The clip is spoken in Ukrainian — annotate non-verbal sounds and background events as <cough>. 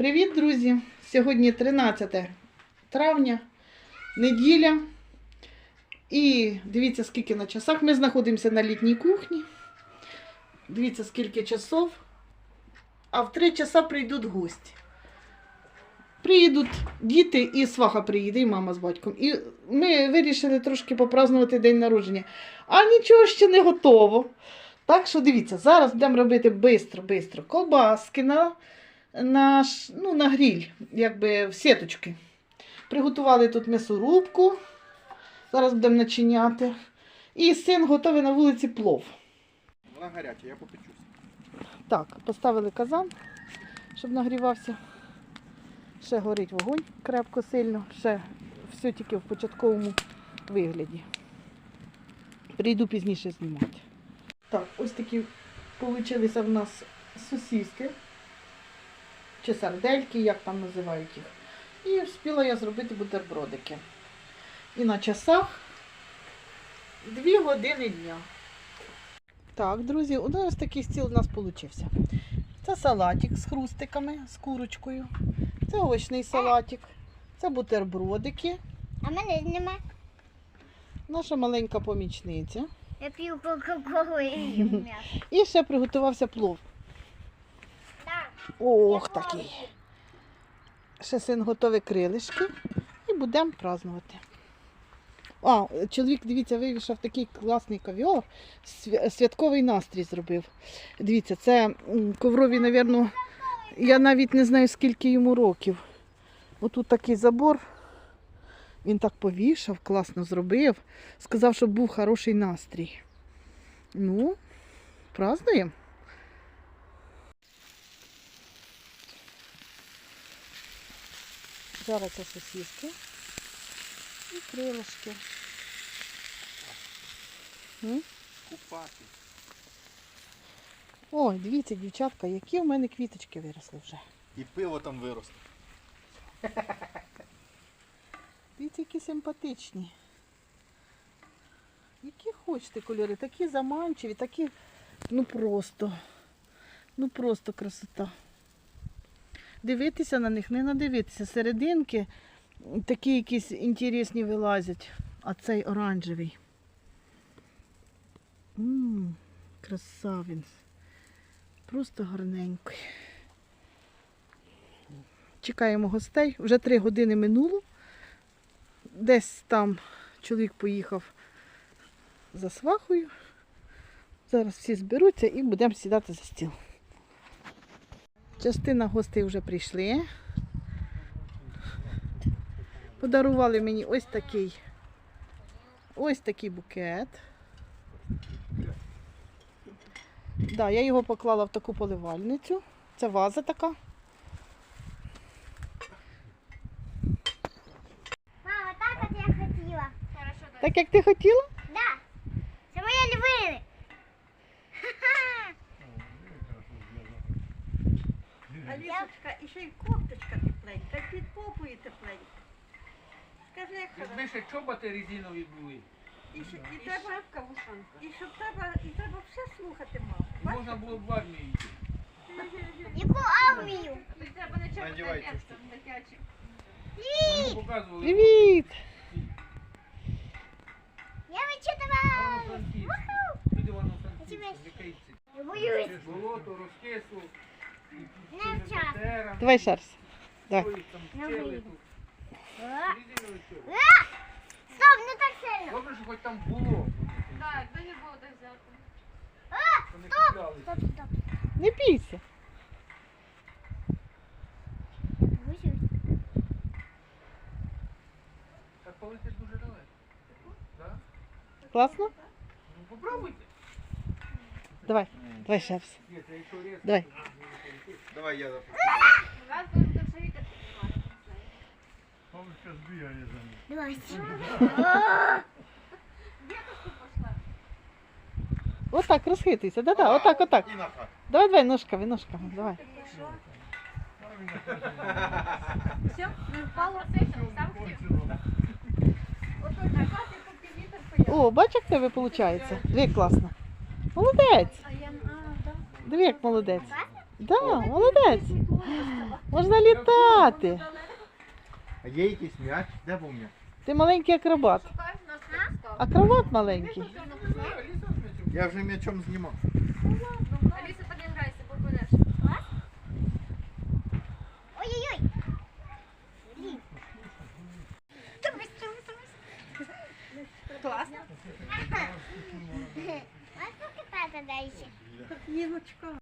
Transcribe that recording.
Привіт, друзі! Сьогодні 13 травня, неділя. І дивіться, скільки на часах. Ми знаходимося на літній кухні. Дивіться, скільки часов. А в 3 часа прийдуть гості. Приїдуть діти і сваха приїде, і мама з батьком. І ми вирішили трошки попразнувати день народження. А нічого ще не готово. Так що дивіться, зараз будемо робити бистро-бистро колбаски на, на, ну, на гріль, якби в сіточки. Приготували тут м'ясорубку. Зараз будемо начиняти. І син готовий на вулиці плов. Вона гаряча, я попечусь. Так, поставили казан, щоб нагрівався. Ще горить вогонь крепко сильно, ще все тільки в початковому вигляді. Прийду пізніше знімати. Так, ось такі получилися в нас сосиски. Чи сардельки, як там називають їх. І встигла я зробити бутербродики. І на часах 2 години дня. Так, друзі, ось такий стіл у нас вийшов. Це салатик з хрустиками, з курочкою. Це овочний салатик. Це бутербродики. А мене нема. Наша маленька помічниця. Я п'ю кока-колу і їм м'ясо. І ще приготувався плов. Ох, такий. Ще син готовий крилишки. І будемо празднувати. А, чоловік, дивіться, вивішав такий класний ковьор. Святковий настрій зробив. Дивіться, це коврові, напевно, я навіть не знаю, скільки йому років. Отут такий забор. Він так повішав, класно зробив. Сказав, щоб був хороший настрій. Ну, празднуємо. Зараз це сосиски і крилишки. Купати. Ой, дивіться, дівчатка, які в мене квіточки виросли вже. І пиво там виросте. <laughs> Дивіться, які симпатичні. Які хочете кольори, такі заманчиві, такі, ну просто, ну просто красота. Дивитися на них, не надивитися. Серединки такі якісь інтересні вилазять, а цей оранжевий. Ммм, красавець. Просто гарненький. Чекаємо гостей. Вже три години минуло. Десь там чоловік поїхав за свахою. Зараз всі зберуться і будемо сідати за стіл. Частина гостей вже прийшли. Подарували мені ось такий ось такий букет. Да, я його поклала в таку поливальницю. Це ваза така. Мама, так от я хотіла. Так. Так як ти хотіла? Да. Це моя любина. Алісочка, і ще й кофточка тепленька, і під попою тепленька. Скажи, як Якби хорошо. ще чоботи резинові були, І, ще- і, треба, і щоб треба, і треба все слухати, маму. можна було б в армію йти. Яку армію? Надівай цю штуку. Мені показували. Привіт! Я вичитала. Івано-Франківськ. Під Івано-Франківськ. Боюсь. Болото розкисло. І Не пішли вчасно. петерам, Давай ще раз. Давай. ой, там Не пчели вийду. тут. А, Резинові чоботи. Стоп, не так сильно. Добре, що хоч там було. Так, якби не було так взяти. Що не купляли. Стоп, стоп. Не бійся. Боюсь. Так полетить дуже далеко. Так? Класно? Ну попробуйте. Давай, давай ще раз. Давай. то може полетіти. Давай я запущу. Вас будемо до шаріка Давай. Діточку пошла. Отак, розхитуйся. Да-да, отак, отак. І на хат. Давай, давай, ножками, ножками, давай. Все, не впало. Сам хотів. Ото так, класно, поки вітер поїхав. О, бач, як в тебе виходить? Диви, як класно. Молодець. А я, а, так. Диви, як молодець. Да, молодець. Можна літати. А є якийсь м'яч? Де був м'яч? Ти маленький акробат. Акробат маленький. Я вже м'ячом знімав. Аліса, тоді грайся, попадеш. Ой-ой-ой. Класно. А сколько тата дальше? Ніночка.